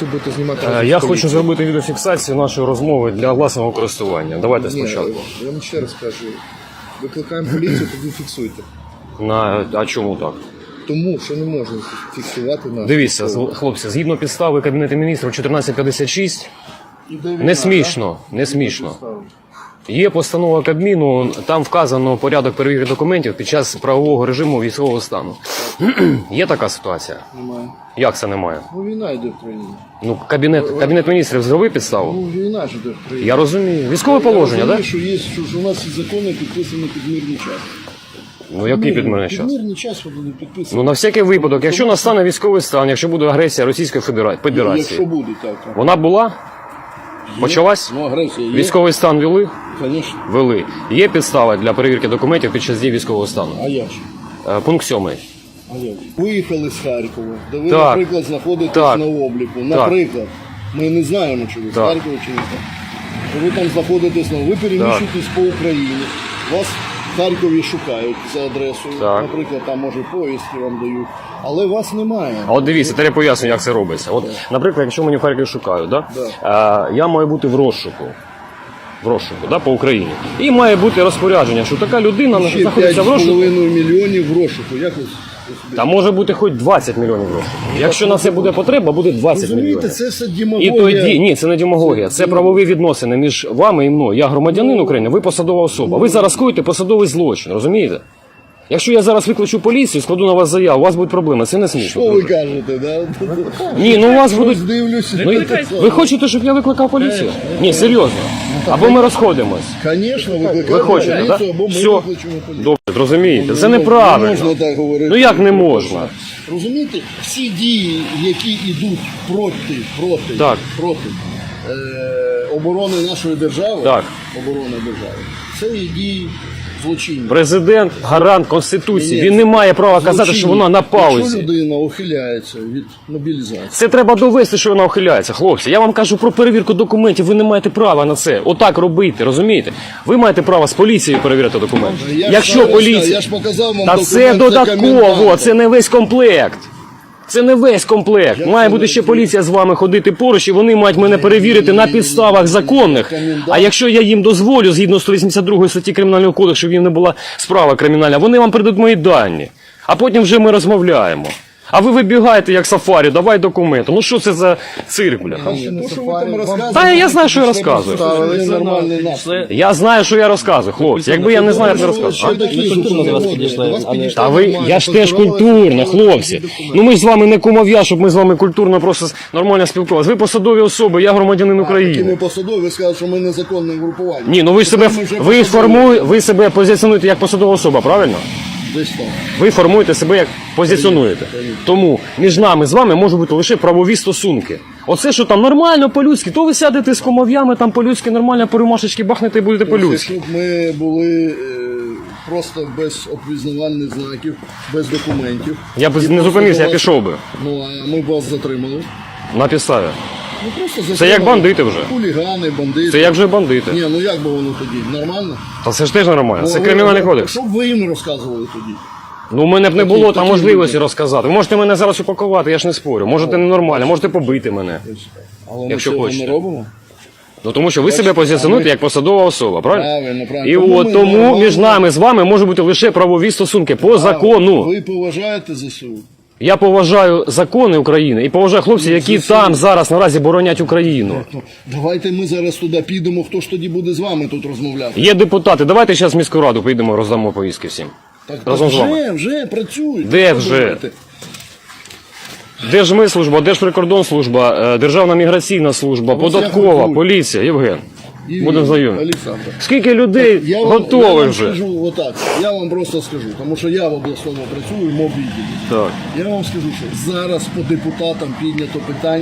відеофіксацію будете знімати. Е, Я хочу зробити відеофіксацію нашої розмови для власного користування. Давайте Ні, спочатку. я вам ще раз кажу. Викликаємо поліцію, тоді фіксуйте. На а чому так? Тому що не можна фіксувати на Дивіться, з- хлопці, згідно підстави Кабінету міністрів 1456, не смішно, не смішно. Є постанова Кабміну, там вказано порядок перевірки документів під час правового режиму військового стану. Є така ситуація? Немає. Як це немає? Ну війна йде в країні. Ну, кабінет, кабінет міністрів зробив підставу. Ну, війна ж йде в країні. Я розумію. Військове ну, положення, так? Да? Що є, що у нас є закони підписані під мирний час. Ну який ну, підмирний час? Мирний час вони підписані. Ну на всякий випадок, якщо настане військовий стан, якщо буде агресія Російської Федерації. Якщо буде так. Вона була? Є. Почалась? Ну, агресія є. Військовий стан вели? Звісно. Вели. Є підстава для перевірки документів під час дії військового стану. А як же? Е, пункт 7. Виїхали з Харкова, де ви, Так. наприклад, знаходитесь Так. на обліку. Наприклад, ми не знаємо, чи ви з Так. Харкова, чи ви там. Ви там знаходитесь, на ви переміщуєтесь по Україні. Вас в Харкові шукають за адресою. Так. Наприклад, там може повістки вам дають, але вас немає. А от дивіться, тепер я поясню, як це робиться. От, наприклад, якщо мені в Харкові шукають, да? Да. Е, я маю бути в розшуку. В розшуку, да, по Україні. І має бути розпорядження, що така людина Ще знаходиться в розшуку. 5,5 мільйонів в розшуку. Як ви ви собі? Та може бути хоч 20 мільйонів розшуку. Якщо на це буде потреба, буде 20 Розумієте, мільйонів. це все І демагогія. тоді ні, це не демагогія, це правові відносини між вами і мною. Я громадянин України, ви посадова особа. Ви зараз коїте посадовий злочин, розумієте? Якщо я зараз викличу поліцію, складу на вас заяву, у вас будуть проблеми. Це не смішно. Що ви кажете, да? Ні, ну у вас будуть. Дивлюся. Ну, ви хочете, щоб я викликав поліцію? Ні, серйозно. Або ми розходимось. Звісно, викликаємо Ви хочете, так? поліцію, або ми Все. викличемо поліцію. Добре, Це це Не неправильно. можна так говорити. Ну як не можна? Розумієте, всі дії, які йдуть проти, проти, Так. проти е, оборони нашої держави, Так. оборони держави, це є дії злочинні. Президент гарант Конституції. Ні, Він не має права казати, що вона на Якщо людина ухиляється від мобілізації, Це треба довести, що вона ухиляється, хлопці. Я вам кажу про перевірку документів. Ви не маєте права на це. Отак робити, розумієте? Ви маєте право з поліцією перевіряти документи. Я ж Якщо зараз поліція, я ж показав вам та документ, це додатково, коменданта. це не весь комплект. Це не весь комплект. Має бути ще поліція з вами ходити поруч, і вони мають мене перевірити на підставах законних. А якщо я їм дозволю, згідно 182 статті Кримінального кодексу, щоб їм не була справа кримінальна, вони вам придадуть мої дані. А потім вже ми розмовляємо. А ви вибігаєте як сафарі, давай документи. Ну що це за цирк, бля? то, що ви там розказуєте, Та я знаю, що я розказую. нормальний настрій. Я знаю, що я розказую, хлопці. Якби я не знаю, я не- підійшли Та ви, я ж теж культурно, хлопці. Ну ми ж з вами не кумов'я, щоб ми з вами культурно просто нормально спілкувалися. Ви посадові особи, я громадянин Такі ми посадові, ви сказали, що ми незаконне групування. Ні, ну ви ж себе ви формує, ви себе позиціонуєте як посадова особа, правильно? Десь. Ви формуєте себе як позиціонуєте. Тому між нами з вами можуть бути лише правові стосунки. Оце, що там нормально по-людськи, то ви сядете з комов'ями там по-людськи, нормально по рюмашечки бахнете і будете по-людськи. Б ми були е, просто без опізнавальних знаків, без документів. Я б і не просто зупинився, я вас- пішов би. Ну, а ми б вас затримали. На підставі. Ну, просто Це затримали. як бандити вже. Хулігани, бандити. Це як вже бандити. Ні, ну як би воно тоді? Нормально? Та це ж теж нормально. Це Ну, кримінальний ви- кодекс. Що б ви їм розказували тоді? Ну, у мене б не Такі- було там такі можливості люди. розказати. Ви можете мене зараз упакувати, я ж не спорю. Можете ненормально, можете побити мене. Але ми Якщо цього хочете. не робимо. Ну тому що ви себе позиціонуєте як посадова особа, правильно? Правильно, правильно. І Тому от ми тому нормально- між нами з вами може бути лише правові стосунки по закону. Ви поважаєте ЗСУ? Я поважаю закони України і поважаю хлопців, які там зараз наразі боронять Україну. Ну, давайте ми зараз туди підемо, хто ж тоді буде з вами тут розмовляти? Є депутати. Давайте зараз в міську раду поїдемо, роздамо повістки всім. Так, Разом так з вами. вже, вже працюють. Де вже? думаєте? Держмитслужба, Держприкордонслужба, е, Державна міграційна служба, ось податкова, поліція. Євген, І- будемо знайомі. Олександр. Скільки людей Я вам, я готові вам вже? скажу отак. Я вам просто скажу, тому що я в обласному працюю, мобілі. Так. Я вам скажу, що зараз по депутатам піднято питання.